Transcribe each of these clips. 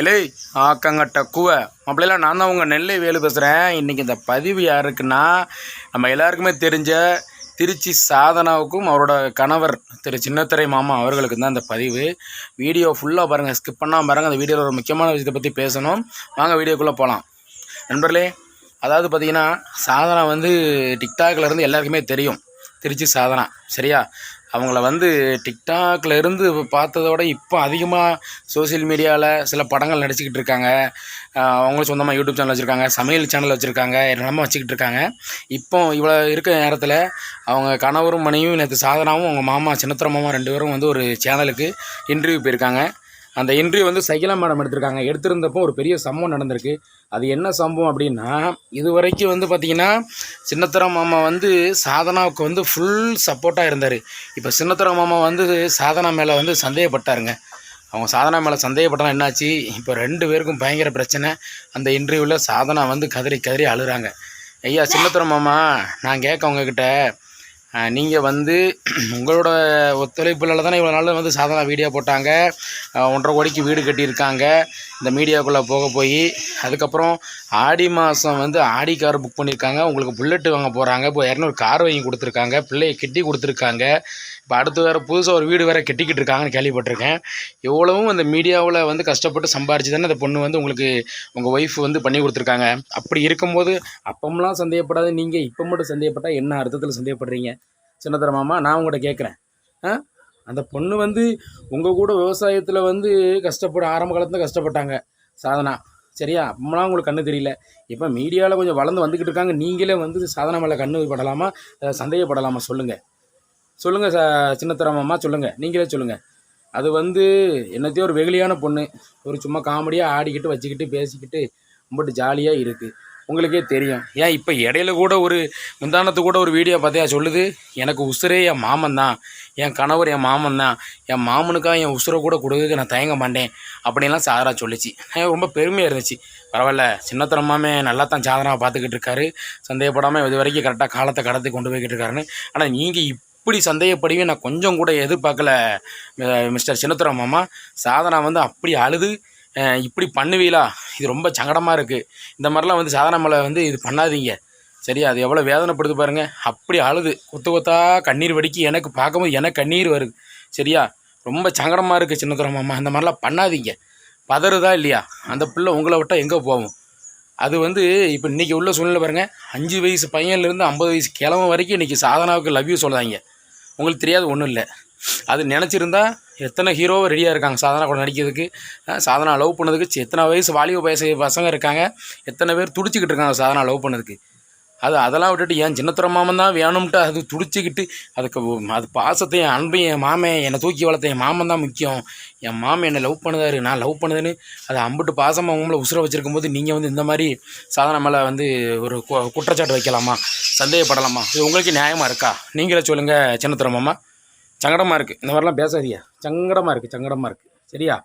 இல்லை ஆக்கங்கட்ட குவை. அப்படிலாம் நான் தான் உங்கள் நெல்லை வேலு பேசுகிறேன் இன்றைக்கி இந்த பதிவு யாருக்குன்னா நம்ம எல்லாருக்குமே தெரிஞ்ச திருச்சி சாதனாவுக்கும் அவரோட கணவர் திரு சின்னத்திரை மாமா அவர்களுக்கு தான் இந்த பதிவு. வீடியோ ஃபுல்லாக பாருங்கள் ஸ்கிப் பண்ணால் பாருங்கள் அந்த வீடியோவில் ஒரு முக்கியமான விஷயத்தை பற்றி பேசணும். வாங்க வீடியோக்குள்ளே போகலாம் நண்பர்களே அதாவது பார்த்திங்கன்னா சாதனா வந்து டிக்டாக்லேருந்து எல்லாருக்குமே தெரியும். திருச்சி சாதனா சரியா? அவங்கள வந்து டிக்டாக்ல இருந்து பார்த்ததோட இப்போ அதிகமாக சோஷியல் மீடியாவில் சில படங்கள் நடிச்சுக்கிட்டு இருக்காங்க. அவங்களும் சொந்தமாக யூடியூப் சேனல் வச்சுருக்காங்க சமையல் சேனல் வச்சுருக்காங்க என்னெல்லாமோ வச்சுக்கிட்டு இருக்காங்க. இப்போ இவ்வளோ இருக்க நேரத்தில் அவங்க கணவரும் மனைவியும் நேற்று சாதனாவும் அவங்க மாமா சின்னத்திர மாமா ரெண்டு பேரும் வந்து ஒரு சேனலுக்கு இன்டர்வியூ போயிருக்காங்க. அந்த இன்டர்வியூ வந்து சகிலா மேடம் எடுத்திருக்காங்க. எடுத்திருந்தப்போ ஒரு பெரிய சம்பவம் நடந்திருக்கு. அது என்ன சம்பவம் அப்படின்னா இது வரைக்கும் வந்து பார்த்திங்கன்னா சின்னத்தர மாமா வந்து சாதனாவுக்கு வந்து ஃபுல் சப்போர்ட்டாக இருந்தார். இப்போ சின்னத்தர மாமா வந்து சாதனா மேலே வந்து சந்தேகப்பட்டாருங்க. அவங்க சாதனா மேலே சந்தேகப்பட்டா என்னாச்சு? இப்போ ரெண்டு பேருக்கும் பயங்கர பிரச்சனை. அந்த இன்டர்வியூவில் சாதனா வந்து கதறி கதறி அழுகிறாங்க ஐயா சின்னத்தர மாமா நான் கேட்க உங்ககிட்ட நீங்கள் வந்து உங்களோட ஒத்துழைப்புல தானே இவ்வளோ நாள் வந்து சாதனா வீடியோ போட்டாங்க. ஒன்றரை கோடிக்கு வீடு கட்டியிருக்காங்க. இந்த மீடியாவுக்குள்ளே போக போய் அதுக்கப்புறம் ஆடி மாதம் வந்து ஆடி கார் புக் பண்ணியிருக்காங்க. உங்களுக்கு புல்லட்டு வாங்க போகிறாங்க இப்போ இரநூறு கார் வாங்கி கொடுத்துருக்காங்க. பிள்ளையை கட்டி கொடுத்துருக்காங்க. இப்போ அடுத்து வேறு புதுசாக ஒரு வீடு வேறு கட்டிக்கிட்டு இருக்காங்கன்னு கேள்விப்பட்டிருக்கேன். எவ்வளவும் அந்த மீடியாவில் வந்து கஷ்டப்பட்டு சம்பாரிச்சு தானே அந்த பொண்ணு வந்து உங்களுக்கு உங்கள் ஒய்ஃப் வந்து பண்ணி கொடுத்துருக்காங்க. அப்படி இருக்கும்போது அப்பம்லாம் சந்தேகப்படாது நீங்கள் இப்போ மட்டும் சந்தேகப்பட்டால் என்ன அர்த்தத்தில் சந்தேகப்படுறீங்க? சின்னத்தர மாமா நான் உங்கள்கிட்ட கேட்குறேன் ஆ? அந்த பொண்ணு வந்து உங்கள் கூட விவசாயத்தில் வந்து கஷ்டப்பட ஆரம்ப காலத்தில் கஷ்டப்பட்டாங்க. சாதனா சரியா? அப்போலாம் உங்களுக்கு கண்ணு தெரியல. இப்போ மீடியாவில் கொஞ்சம் வளர்ந்து வந்துக்கிட்டு இருக்காங்க. நீங்களே வந்து சாதனா மேலே கண்ணு படலாமா? சந்தேகப்படலாமா சொல்லுங்கள் சொல்லுங்கள் ச சின்னத்தரமாம்மா சொல்லுங்கள் நீங்களே சொல்லுங்கள் அது வந்து என்னத்தையும் ஒரு வெகுளியான பொண்ணு. ஒரு சும்மா காமெடியாக ஆடிக்கிட்டு வச்சுக்கிட்டு பேசிக்கிட்டு ரொம்ப ஜாலியாக இருக்குது உங்களுக்கே தெரியும். ஏன் இப்போ இடையில கூட ஒரு முந்தானத்து கூட ஒரு வீடியோ பார்த்தியா? சொல்லுது எனக்கு உசுரே என் மாமன் தான். என் கணவர் என் மாமன் தான். என் மாமனுக்காக என் உசுரை கூட கொடுக்க நான் தயங்க மாட்டேன். அப்படின்லாம் சாதனா சொல்லிச்சு. எனக்கு ரொம்ப பெருமையாக இருந்துச்சு. பரவாயில்ல சின்னத்தனமாமே நல்லா தான் சாதனாவை பார்த்துக்கிட்டு இருக்காரு. சந்தேகப்படாமல் இது வரைக்கும் கரெக்டாக காலத்தை கடத்தி கொண்டு போய்கிட்டு இருக்காருன்னு. ஆனால் நீங்கள் இப்படி சந்தேகப்படுவே நான் கொஞ்சம் கூட எதிர்பார்க்கல மிஸ்டர் சின்னத்துரம் மாமா. சாதனா வந்து அப்படி அழுது இப்படி பண்ணுவீங்களா இது ரொம்ப சங்கடமாக இருக்குது இந்த மாதிரிலாம் வந்து சாதனா மலை வந்து இது பண்ணாதீங்க. சரியா? அது எவ்வளோ வேதனைப்படுது பாருங்கள் அப்படி அழுது. கொத்து கொத்தா கண்ணீர் வடிக்கி எனக்கு பார்க்கும்போது எனக்கு கண்ணீர் வருது. சரியா? ரொம்ப சங்கடமாக இருக்குது சின்ன மாமா. அந்த மாதிரிலாம் பண்ணாதீங்க. பதறுதா இல்லையா? அந்த பிள்ளை உங்களை விட்டால் எங்கே போகும்? அது வந்து இப்போ இன்றைக்கி உள்ள சூழ்நிலை பாருங்கள் அஞ்சு வயசு பையன்லேருந்து ஐம்பது வயசு கிழமை வரைக்கும் இன்றைக்கி சாதனாவுக்கு லவ் யூ உங்களுக்கு தெரியாது ஒன்றும் இல்லை. அது நினச்சிருந்தா எத்தனை ஹீரோவை ரெடியாக இருக்காங்க. சாதனா கூட நடிக்கிறதுக்கு சாதனா லவ் பண்ணதுக்கு எத்தனை வயசு வாலிப வயசு பசங்க இருக்காங்க எத்தனை பேர் துடிச்சிக்கிட்டு இருக்காங்க சாதனா லவ் பண்ணதுக்கு. அது அதெல்லாம் விட்டுட்டு என் சின்னத்துற மாமன் தான் வேணும்ட்டு அது துடிச்சிக்கிட்டு அதுக்கு அது பாசத்தையும் என் அன்பையும் என் மாமன் என்னை தூக்கி வளர்த்த என் மாமன் தான் முக்கியம். என் மாமன் என்னை லவ் பண்ணுதாரு நான் லவ் பண்ணுதுன்னு அது அம்பிட்டு பாசமாக உங்களை உசுர வச்சுருக்கும் போது நீங்கள் வந்து இந்த மாதிரி சாதனை மேலே வந்து ஒரு கு- குற்றச்சாட்டு வைக்கலாமா? சந்தேகப்படலாமா? இது உங்களுக்கு நியாயமாக இருக்கா? நீங்களே சொல்லுங்கள் சின்னத்துற மாமா. சங்கடமாக இருக்குது இந்த மாதிரிலாம் பேசாதியா சங்கடமாக இருக்குது சங்கடமாக இருக்குது சரியா?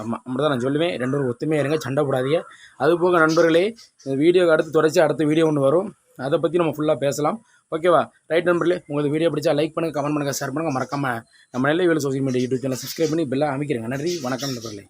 ஆமாம் அப்படி தான் நான் சொல்லுவேன். ரெண்டு பேரும் ஒத்துமையாக இருங்க சண்டை போடாதீங்க. அது போக நண்பர்களே இந்த வீடியோக்கு அடுத்து தொடர்ச்சி அடுத்த வீடியோ ஒன்று வரும். அதை பற்றி நம்ம ஃபுல்லாக பேசலாம். ஓகேவா ரைட் நண்பர்களே உங்களுக்கு வீடியோ பிடிச்சா லைக் பண்ணுங்கள் கமெண்ட் பண்ணுங்கள் ஷேர் பண்ணுங்கள் மறக்காமல் நம்ம நல்ல வேலை social media YouTube channel subscribe பண்ணி பெல்லாம் அமைக்கிறேங்க. நன்றி வணக்கம் நண்பர்களே.